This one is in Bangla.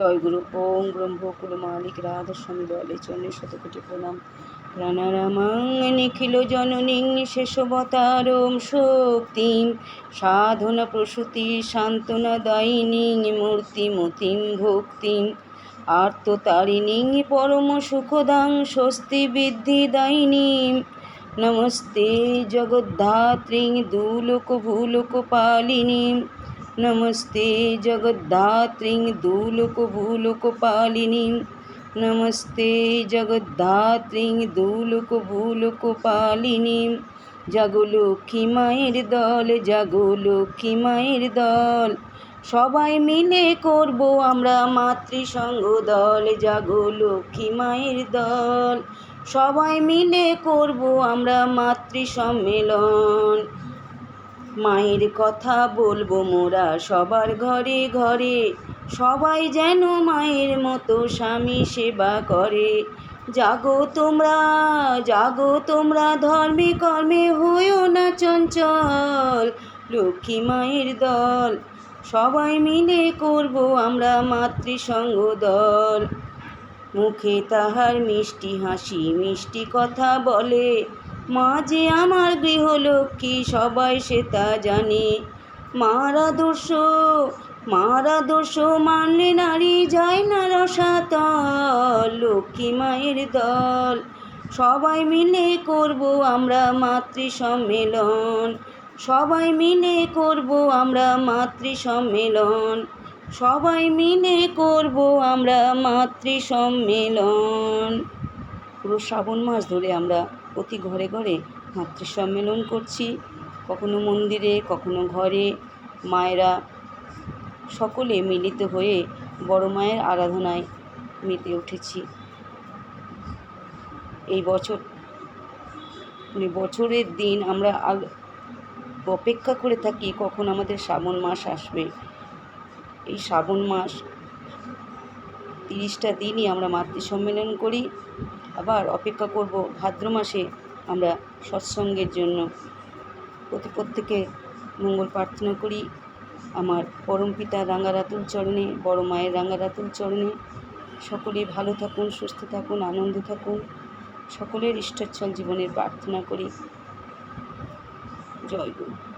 জয়গুরু ওম ব্রহ্মকুল মালিক রাধা স্বামী দলে চন্দ্র শতকোটি প্রণাম। প্রাণারামাং নিখিল জননীং শেষবতারম শক্তিম। সাধনা প্রসূতি সান্ত্বনা দায়িনীং মূর্তিমতিম ভক্তিম। আর্ততারিণীং পরম সুখদাং স্বস্তি বৃদ্ধি দায়িনীম। নমস্তে জগদ্ধাত্রীং দুলোক ভূলোক পালিনীম। নমস্তে জগদ্ধাত্রীং দুলোক ভূলোক পালিনীম নমস্তে জগদ্ধাত্রীং দুলোক ভূলোক পালিনীম জাগো লক্ষ্মী মায়ের দল জাগো লক্ষ্মী মায়ের দল। সবাই মিলে করব আমরা মাতৃসঙ্গ দল জাগো লক্ষ্মী মায়ের দল। সবাই মিলে করব আমরা মাতৃ সম্মেলন মায়ের কথা বলব মোরা সবার ঘরে ঘরে। সবাই যেন মায়ের মতো স্বামী সেবা করে। জাগো তোমরা জাগো তোমরা, ধর্মে কর্মে হয়েও না চঞ্চল। লক্ষ্মী মায়ের দল, সবাই মিলে করব আমরা মাতৃসঙ্গ দল। মুখে তাহার মিষ্টি হাসি, মিষ্টি কথা বলে। মা যে আমার গৃহলক্ষ্মী, সবাই সে তা জানে। মার আদর্শ মার আদর্শ মানলে নারী যায় না রসাতল, লক্ষ্মী মায়ের দল। সবাই মিলে করব আমরা মাতৃ সম্মেলন সবাই মিলে করব আমরা মাতৃ সম্মেলন সবাই মিলে করব আমরা মাতৃ সম্মেলন পুরো শ্রাবণ মাস ধরে আমরা প্রতি ঘরে ঘরে মাতৃ সম্মেলন করছি। কখনো মন্দিরে, কখনো ঘরে। মায়েরা সকলে মিলিত হয়ে বড় মায়ের আরাধনায় মেতে উঠেছি। এই বছর মানে বছরের দিন আমরা অপেক্ষা করে থাকি কখন আমাদের শ্রাবণ মাস আসবে। এই শ্রাবণ মাস তিরিশটা দিনই আমরা মাতৃ সম্মেলন করি। আবার অপেক্ষা করব ভাদ্র মাসে আমরা সৎসঙ্গের জন্য। প্রতি প্রত্যেকে মঙ্গল প্রার্থনা করি। আমার পরম পিতা রাঙ্গারাতুল চরণে, বড় মায়ের রাঙ্গারাতুল চরণে। সকলে ভালো থাকুন, সুস্থ থাকুন, আনন্দ থাকুন। সকলের ইষ্টাচ্ছল জীবনের প্রার্থনা করি। জয় গুরু।